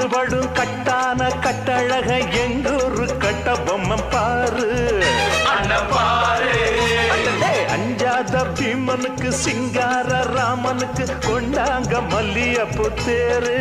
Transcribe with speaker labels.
Speaker 1: கட்டுப்படும் கட்டான கட்டழக எங்கூரு கட்ட பொம்மம் பாரு அஞ்சாத பீமனுக்கு சிங்கார ராமனுக்கு கொண்டாங்க மல்லியப்பு தேரு.